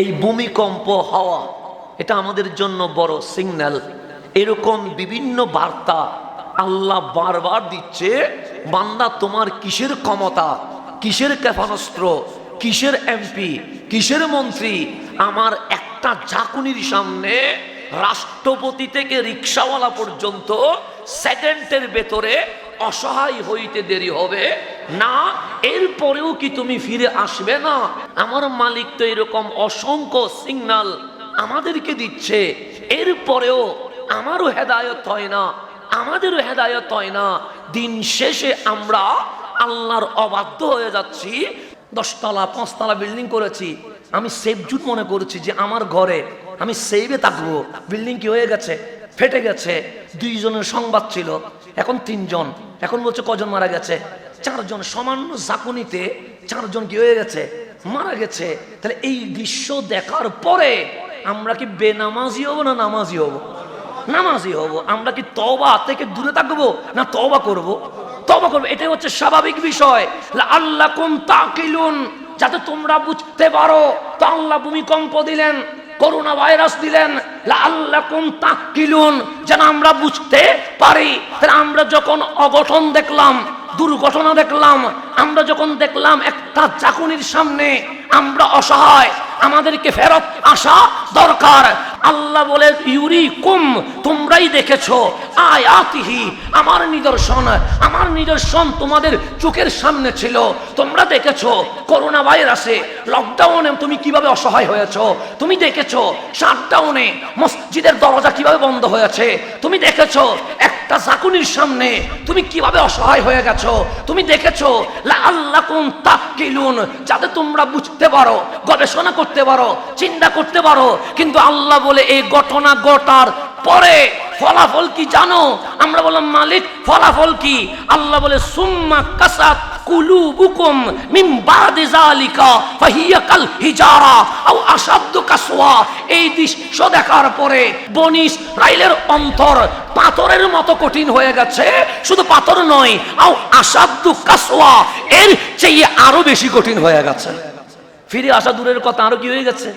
এই ভূমিকম্প হওয়া, এটা আমাদের জন্য বড় সিগন্যাল এরকম বিভিন্ন বার্তা আল্লাহ বারবার দিচ্ছে, বান্দা তোমার কিসের ক্ষমতা, কিসের ক্ষেপণাস্ত্র, কিসের এমপি কিসের মন্ত্রী? আমার একটা ঝাঁকুনির সামনে রাষ্ট্রপতি থেকে রিক্সাওয়ালা পর্যন্ত সেকেন্ডের ভেতরে অসহায় হইতে দেরি হবে। না, এরপরেও কি তুমি ফিরে আসবে না? আমার মালিক তো এরকম অসংখ্য সিগনাল আমাদেরকে দিচ্ছে। এরপরেও আমারও হেদায়ত হয় না, আমাদেরও হেদায়ত হয় না। দিন শেষে আমরা আল্লাহর অবাধ্য হয়ে যাচ্ছি। দশতলা, পাঁচতলা বিল্ডিং করেছি। আমি সেফজুট মনে করছি যে আমার ঘরে আমি সেভে থাকব। বিল্ডিং কি হয়ে গেছে? ফেটে গেছে। দুইজনের সংবাদ ছিল। এখন তিনজন। এখন বলছে কজন মারা গেছে? চারজন সামান্য ঝাঁকুনিতে চারজন কি হয়ে গেছে? মারা গেছে। তাহলে এই দৃশ্য দেখার পরে আমরা কি বেনামাজি হব না নামাজি হব? নামাজি হব। আমরা কি তবা থেকে দূরে থাকব না তবা করব? তবা করব। এটাই হচ্ছে স্বাভাবিক বিষয়। আল্লাহ কোন তাকিলুন। যাতে তোমরা বুঝতে পারো। তো আল্লাহ ভূমিকম্প দিলেন, করোনা ভাইরাস দিলেন। আল্লাহ কোন তাকিলুন। যেন আমরা বুঝতে পারি। তাহলে আমরা যখন অগঠন দেখলাম দুর্ঘটনা দেখলাম, আমরা যখন দেখলাম একটা চাকুনির সামনে আমরা অসহায়, আমাদেরকে ফেরত আসা দরকার। আল্লাহ বলে ইউরি কুম তোমরাই দেখেছ, আয়াতিহি, আমার নিদর্শন আমার নিদর্শন তোমাদের চোখের সামনে ছিল, তোমরা দেখেছ, করোনা ভাইরাসে লকডাউনে তুমি কীভাবে অসহায় হয়েছো, তুমি দেখেছ শাটডাউনে মসজিদের দরজা কীভাবে বন্ধ হয়েছে, তুমি দেখেছ একটা চাকুনির সামনে তুমি কীভাবে অসহায় হয়ে গেছো? তুমি দেখেছ? আল্লাহ কোন তাকিলুন যাতে তোমরা বুঝতে পারো, গবেষণা করতে পারো, চিন্তা করতে পারো। কিন্তু আল্লাহ বলে এই ঘটনা ঘটার পরে ফলাফল কি জানো? আমরা বললাম, মালিক, ফলাফল কি? আল্লাহ বলে, সুম্মা কাসাত কুলুবুকুম মিন বাদি যালিকা ফাহিয়া কাল হিজারা আও আসাদ্দু কাসওয়া। এই দৃশ্য দেখার পরে বনিস রাইলের অন্তর পাথরের মতো কঠিন হয়ে গেছে, শুধু পাথর নয়, আও আসাদ্দু কাসওয়া, এর চেয়ে আরও বেশি কঠিন হয়ে গেছে। ফিরে আসা দূরের কথা আরও কি হয়ে গেছে?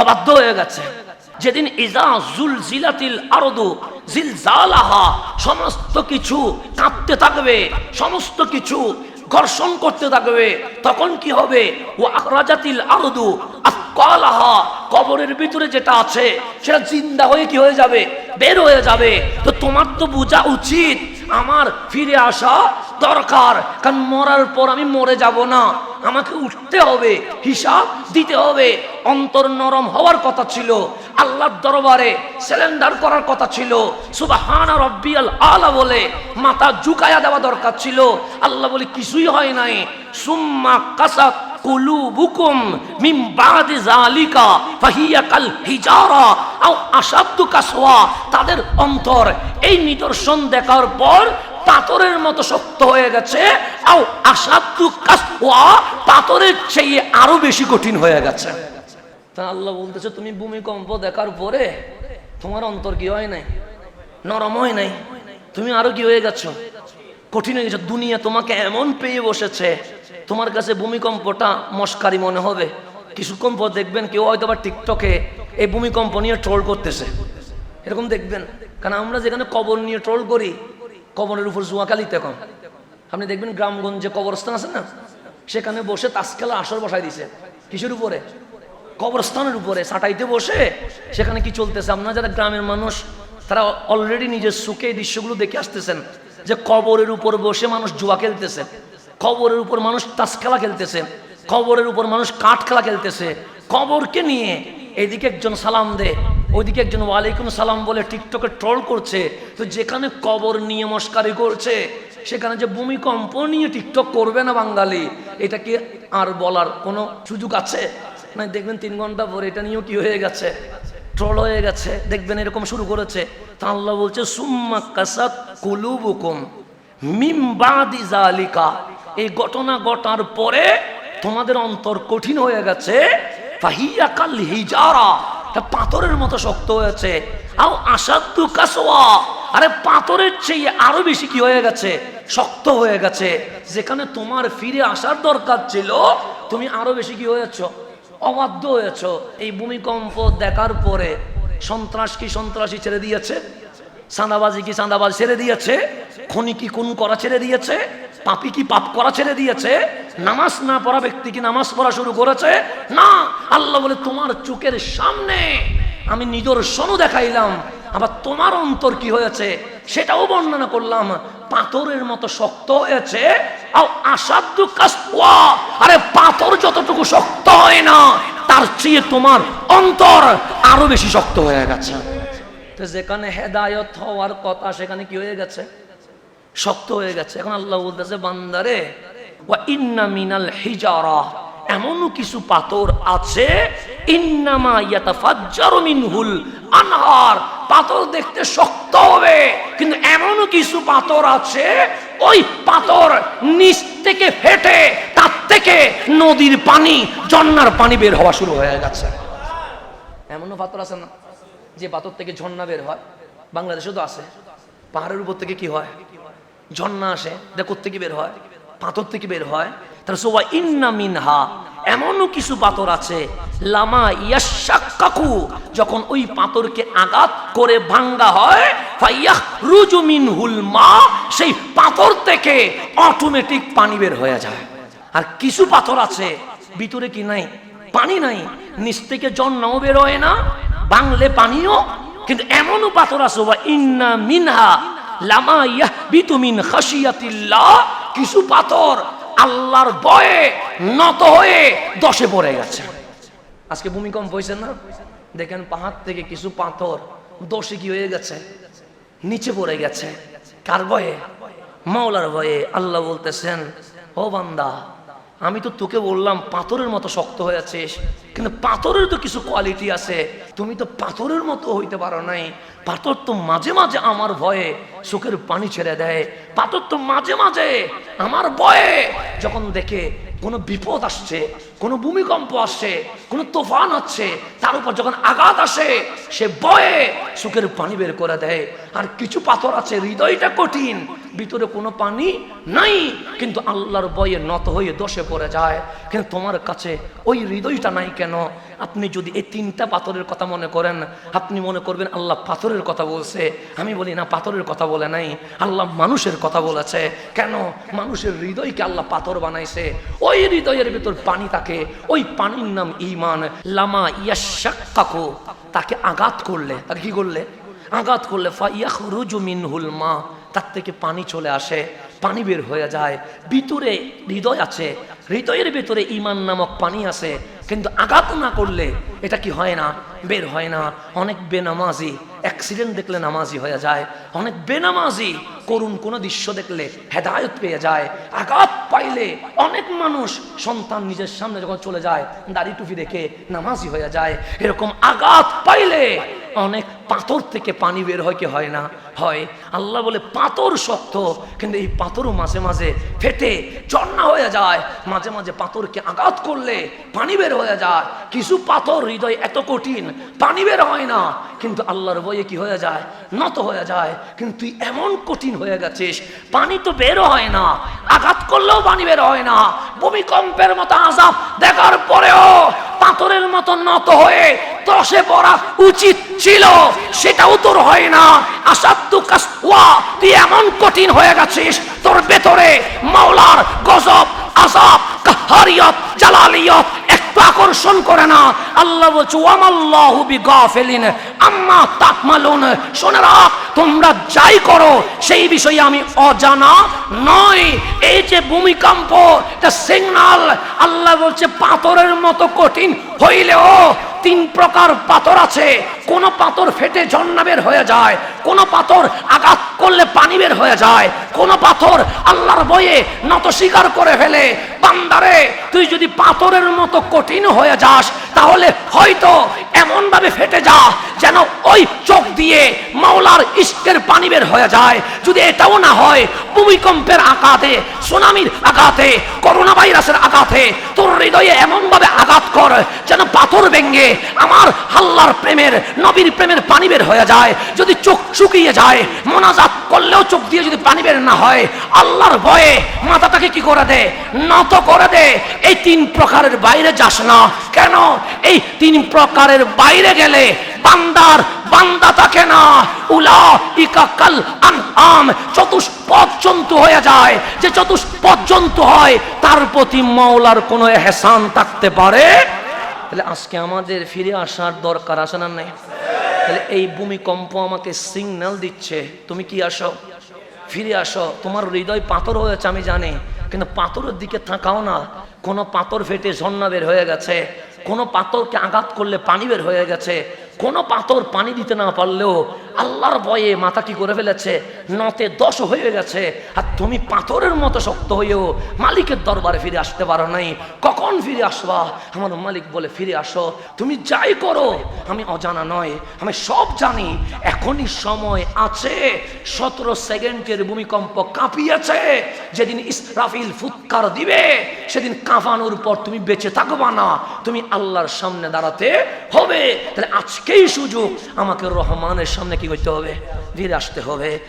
অবাধ্য হয়ে গেছে। যেদিন ইজা জুল জিলাতিল আরদু জিলজালাহা, সমস্ত কিছু কাঁপতে থাকবে, সমস্ত কিছু ঘর্ষণ করতে থাকবে, তখন কি হবে? ও আখরাজাতিল আরদু আকালাহা কবরের ভিতরে যেটা আছে, সেটা জিন্দা হয়ে কি হয়ে যাবে? বের হয়ে যাবে। তো তোমার তো বোঝা উচিত আমার ফিরে আসা দরকার। কারণ মরার পর আমি মরে যাব না। আমাকে উঠতে হবে, হিসাব দিতে হবে। অন্তর নরম হওয়ার কথা ছিল। আল্লাহর দরবারে সিলিন্ডার করার কথা ছিল। সুবাহানা রব্বিয়াল আলা বলে মাথা ঝুকায়া দেওয়া দরকার ছিল। আল্লাহ বলে, কিছুই হয় নাই। সুম্মা কাসাত তাদের অন্তর এই নিদর্শন দেখার পর পাথরের মতো শক্ত হয়ে গেছে পাথরের চেয়ে আরও বেশি কঠিন হয়ে গেছে। আল্লাহ বলতেছে, তুমি ভূমিকম্প দেখার পরে তোমার অন্তর কি হয় নাই? নরম হয় নাই? তুমি আরও কি হয়ে গেছো? কঠিন হয়ে গেছো। দুনিয়া তোমাকে এমন পেয়ে বসেছে তোমার কাছে ভূমিকম্পটা মস্কারি মনে হবে। কিছুক্ষণ পর দেখবেন কেউ হয়তো আবার টিকটকে এই ভূমিকম্প নিয়ে ট্রোল করতেছে। এরকম দেখবেন। কারণ আমরা যেখানে কবর নিয়ে ট্রোল করি, কবরের উপর জুয়াকালি তখন আপনি দেখবেন গ্রামগঞ্জে কবরস্থান আছে না? সেখানে বসে তাসকেলা আসর বসাই দিছে। কিসের উপরে? কবরস্থানের উপরে। সাটাইতে বসে সেখানে কি চলতেছে? আপনারা যারা গ্রামের মানুষ, তারা অলরেডি নিজের সুখে এই দৃশ্যগুলো দেখে আসতেছেন যে কবরের উপর বসে মানুষ জুয়া খেলতেছে। কবরের উপর মানুষ তাস খেলা খেলতেছে, কবরের উপর মানুষ কাঠ খেলা খেলতেছে। কবরকে নিয়ে এদিকে একজন সালাম দে, ওইদিকে একজন ওয়ালাইকুম সালাম বলে টিকটকে ট্রল করছে। তো যেখানে কবর নিয়ে মস্কারি করছে, সেখানে যে ভূমিকম্প নিয়ে টিকটক করবে না বাঙালি, এটা কি আর বলার কোনো সুযোগ আছে? না দেখবেন তিন ঘণ্টা পরে এটা নিয়েও কি হয়ে গেছে? ট্রল হয়ে গেছে, দেখবেন এরকম শুরু করেছে। তা আল্লাহ বলছে, সুম্মা কাসাত কুলুবুকুম মিম বাদি জালিকা এই ঘটনা ঘটার পরে তোমাদের অন্তর কঠিন হয়ে গেছে। ফাহিয়া কাল হিজারা। পাথরের মতো শক্ত হয়েছে। আরে পাথরের চেয়ে আরও বেশি কি হয়ে গেছে? শক্ত হয়ে গেছে। যেখানে তোমার ফিরে আসার দরকার ছিল, তুমি আরও বেশি কি হয়েছ? অবাধ্য হয়েছ। এই ভূমিকম্প দেখার পরে সন্ত্রাস কি সন্ত্রাসী ছেড়ে দিয়েছে? চাঁদাবাজি কি চাঁদাবাজি ছেড়ে দিয়েছে? খনি কি কোন করা ছেড়ে দিয়েছে? পাপি কি পাপ করা ছেড়ে দিয়েছে? নামাজ না পড়া ব্যক্তি কি নামাজ পড়া শুরু করেছে? না, আল্লাহ বলে, তোমার চোখের সামনে আমি নিজের সনু দেখাইলাম, আবার তোমার অন্তর কি হয়েছে? সেটাও বর্ণনা করলাম। পাথরের মতো শক্ত হয়েছে। আর, পাথর যতটুকু শক্ত হয় না, তার চেয়ে তোমার অন্তর আরও বেশি শক্ত হয়ে গেছে। তো যেখানে হেদায়ত হওয়ার কথা সেখানে কি হয়ে গেছে? শক্ত হয়ে গেছে। এখন আল্লাহ বলতেছে, বান্দারে ইন্না মিনাল হিজারা, এমনও কিছু পাথর আছে, ইন্নামা ইয়াতাফাজ্জারু মিনহুল আনহার। পাথর দেখতে শক্ত হবে, কিন্তু এমনও কিছু পাথর আছে, ওই পাথর নিচ থেকে ফেটে, তার থেকে নদীর পানি, ঝর্ণার পানি বের হওয়া শুরু হয়ে গেছে। এমনও পাথর আছে না? যে পাথর থেকে ঝর্ণা বের হয় বাংলাদেশে তো আছে। পাহাড়ের উপর থেকে কি হয়? ঝর্ণা আসে, এটা থেকে বের হয়? পাথর থেকে বের হয়। সোয়া ইন্না মিনহা, এমনও কিছু পাথর আছে, লামা ইয়াশাক্কাকু, যখন ওই পাথরকে আঘাত করে ভাঙ্গা হয় ফাইয়াহ রুজু মিনহুল মা, সেই পাথর থেকে অটোমেটিক পানি বের হয়ে যায়। আর কিছু পাথর আছে, ভিতরে কি নাই? পানি নাই। নিচ থেকে জন্নাও বের হয় না বাংলে পানিও কিন্তু এমনও পাথর আছে ইন্না মিনহা লামা ইয়াহবিতু মিন খাশিয়াতিল্লাহ। কিছু পাথর আল্লাহর ভয়ে নত হয়ে দশে পড়ে গেছে। আজকে ভূমিকম্প হয়েছে না? দেখেন পাহাড় থেকে কিছু পাথর দশে কি হয়ে গেছে? নিচে পড়ে গেছে। কার ভয়ে? মাওলার ভয়ে। আল্লাহ বলতেছেন, ও বান্দা আমি তো তোকে বললাম, পাথরের মতো শক্ত হয়ে আছিস। কিন্তু পাথরের তো কিছু কোয়ালিটি আছে। তুমি তো পাথরের মতো হইতে পারো নাই। পাথর তো মাঝে মাঝে আমার ভয়ে চোখের পানি ছেড়ে দেয়। পাথর তো মাঝে মাঝে আমার ভয়ে যখন দেখে কোনো বিপদ আসছে, কোনো ভূমিকম্প আসছে, কোনো তোফান আসছে, তার উপর যখন আঘাত আসে, সে বয়ে চোখের পানি বের করে দেয়। আর কিছু পাথর আছে, হৃদয়টা কঠিন, ভিতরে কোনো পানি নাই। কিন্তু আল্লাহর বয়ে নত হয়ে দশে পড়ে যায়। কিন্তু তোমার কাছে ওই হৃদয়টা নাই কেন? আপনি যদি এই তিনটা পাথরের কথা মনে করেন, আপনি মনে করবেন আল্লাহ পাথরের কথা বলছে। আমি বলি, না, পাথরের কথা বলে নাই। আল্লাহ মানুষের কথা বলেছে। কেন? মানুষের হৃদয়কে আল্লাহ পাথর বানাইছে। ওই হৃদয়ের ভিতর পানি থাকে। ওই পানির নাম ইমান। লামা ইয়াশাক্কাকু। তাকে আঘাত করলে। তাকে কি করলে? আঘাত করলে মিনহুল মা, তার থেকে পানি চলে আসে, পানি বের হয়ে যায়। ভিতরে হৃদয় আছে, হৃদয়ের ভিতরে ইমান নামক পানি আছে, কিন্তু আঘাত না করলে এটা কি হয় না? বের হয় না। অনেক বেনামাজি অ্যাক্সিডেন্ট দেখলে নামাজি হয়ে যায়। অনেক বেনামাজি, করুণ কোনো দৃশ্য দেখলে হেদায়ত পেয়ে যায়। আঘাত পাইলে অনেক মানুষ সন্তান নিজের সামনে যখন চলে যায়, দাড়ি টুপি দেখে নামাজি হয়ে যায়। এরকম আঘাত পাইলে অনেক পাথর থেকে পানি বের হয় কি হয় না? হয়। আল্লাহ বলে, পাথর শক্ত। কিন্তু এই পাথরও মাঝে মাঝে ফেটে, ঝর্ণা হয়ে যায়। মাঝে মাঝে পাথরকে আঘাত করলে পানি বের হয়ে যায়। কিছু পাথর হৃদয় এত কঠিন, পানি বের হয় না। কিন্তু আল্লাহর বইয়ে কি হয়ে যায়? নত হয়ে যায়। কিন্তু তুই এমন কঠিন হয়ে গেছিস, পানি তো বের হয় না। আঘাত করলেও পানি বের হয় না। ভূমিকম্পের মতো আজাব দেখার পরেও পাথরের মতো নত হয়ে দশে পড়া উচিত ছিল, সেটাও তোর হয় না। আসাধ্য কাস্তুয়া, তুই এমন কঠিন হয়ে গেছিস, তোর ভেতরে মাওলার গজব আজাব কাহারিয়ত, জালালিয়ত আকর্ষণ করে না। আল্লাহ বলছে, ওয়ামাল্লাহু বিগাফিলিন আম্মা তাকমালুন। শুনে তোমরা যাই করো, সেই বিষয়ে আমি অজানা নয় এই যে ভূমিকম্প সিগনাল আল্লাহ বলছে, পাথরের মতো কঠিন হইলেও তিন প্রকার পাথর আছে। কোন পাথর ফেটে ঝর্ণা বের হয়ে যায়, কোন পাথর আঘাত করলে পানি বের হয়ে যায়। কোন পাথর আল্লাহর বয়ে নত স্বীকার করে ফেলে। বান্দারে, তুই যদি পাথরের মতো কঠিন হয়ে যাস, তাহলে হয়তো এমন ভাবে ফেটে যা যেন ওই চোখ দিয়ে মাওলার ইস্কের পানি বের হয়ে যায়। যদি এটাও না হয়, ভূমিকম্পের আঘাতে, সুনামির আঘাতে করোনা ভাইরাসের আঘাতে, তোর হৃদয়ে এমন ভাবে আঘাত কর যেন পাথর ভেঙ্গে আমার হাল্লার প্রেমের, নবীর প্রেমের পানি বের হয়ে যায়। যদি চোখ শুকিয়ে যায়, মোনাজাত করলেও চোখ দিয়ে যদি পানি বের না হয়, আল্লাহর ভয়ে মাথাটাকে কি করে দে? নত করে দে। এই তিন প্রকারের বাইরে যাস না। কেন? এই তিন প্রকারের বাইরে গেলে বান্দার বান্দা থাকে না উলা ইকাকাল আম চতুষ্পদ জন্তু হয়ে যায়। যে চতুষ্পদ জন্তু হয়, তার প্রতি মাওলার কোনো এহসান থাকতে পারে? তাহলে আজকে আমাদের ফিরে আসার দরকার আছে না নাই? তাহলে এই ভূমিকম্প আমাকে সিগন্যাল দিচ্ছে। তুমি কি আসো? ফিরে আসো। তোমার হৃদয় পাথর হয়েছে আমি জানি। কিন্তু পাথরের দিকে থাকাও না। কোনো পাথর ফেটে ঝর্ণা বের হয়ে গেছে, কোনো পাথরকে আঘাত করলে পানি বের হয়ে গেছে, কোনো পাথর পানি দিতে না পারলেও আল্লাহর ভয়ে মাথা কি করে ফেলেছে? নতে দশ হয়ে গেছে। আর তুমি পাথরের মতো শক্ত হয়েও মালিকের দরবারে ফিরে আসতে পারো নাই। কখন ফিরে আসবা? আমার মালিক বলে, ফিরে আসো। তুমি যাই করো, আমি অজানা নয়। আমি সব জানি। এখনই সময় আছে। সতেরো সেকেন্ডের ভূমিকম্প কাঁপিয়েছে। যেদিন ইসরাফিল ফুৎকার দিবে, সেদিন কাঁপানোর পর তুমি বেঁচে থাকবা না, তুমি আল্লাহর সামনে দাঁড়াতে হবে। তাহলে আজকেই সুযোগ, আমাকে রহমানের সামনে কি করতে হবে? ধীরে আসতে হবে।